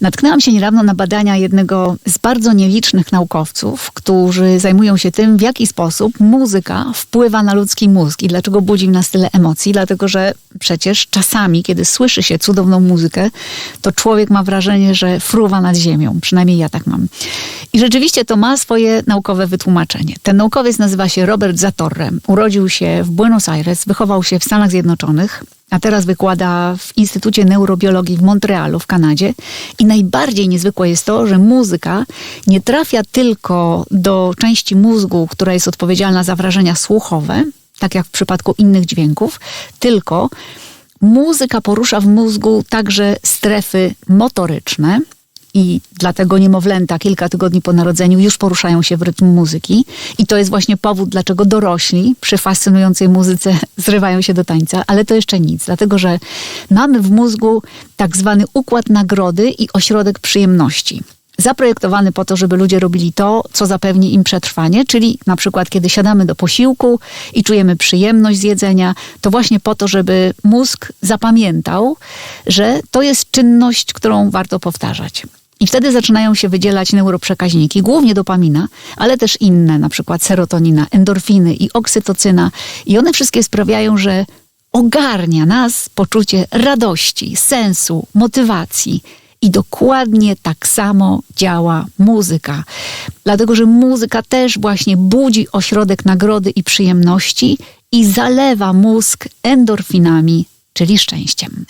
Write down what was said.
Natknęłam się niedawno na badania jednego z bardzo nielicznych naukowców, którzy zajmują się tym, w jaki sposób muzyka wpływa na ludzki mózg i dlaczego budzi w nas tyle emocji. Dlatego, że przecież czasami, kiedy słyszy się cudowną muzykę, to człowiek ma wrażenie, że fruwa nad ziemią. Przynajmniej ja tak mam. I rzeczywiście to ma swoje naukowe wytłumaczenie. Ten naukowiec nazywa się Robert Zatorre. Urodził się w Buenos Aires, wychował się w Stanach Zjednoczonych, a teraz wykłada w Instytucie Neurobiologii w Montrealu w Kanadzie. I najbardziej niezwykłe jest to, że muzyka nie trafia tylko do części mózgu, która jest odpowiedzialna za wrażenia słuchowe, tak jak w przypadku innych dźwięków, tylko muzyka porusza w mózgu także strefy motoryczne, i dlatego niemowlęta kilka tygodni po narodzeniu już poruszają się w rytm muzyki. I to jest właśnie powód, dlaczego dorośli przy fascynującej muzyce zrywają się do tańca, ale to jeszcze nic, dlatego że mamy w mózgu tak zwany układ nagrody i ośrodek przyjemności zaprojektowany po to, żeby ludzie robili to, co zapewni im przetrwanie, czyli na przykład kiedy siadamy do posiłku i czujemy przyjemność z jedzenia, to właśnie po to, żeby mózg zapamiętał, że to jest czynność, którą warto powtarzać. I wtedy zaczynają się wydzielać neuroprzekaźniki, głównie dopamina, ale też inne, na przykład serotonina, endorfiny i oksytocyna. I one wszystkie sprawiają, że ogarnia nas poczucie radości, sensu, motywacji. I dokładnie tak samo działa muzyka. Dlatego, że muzyka też właśnie budzi ośrodek nagrody i przyjemności i zalewa mózg endorfinami, czyli szczęściem.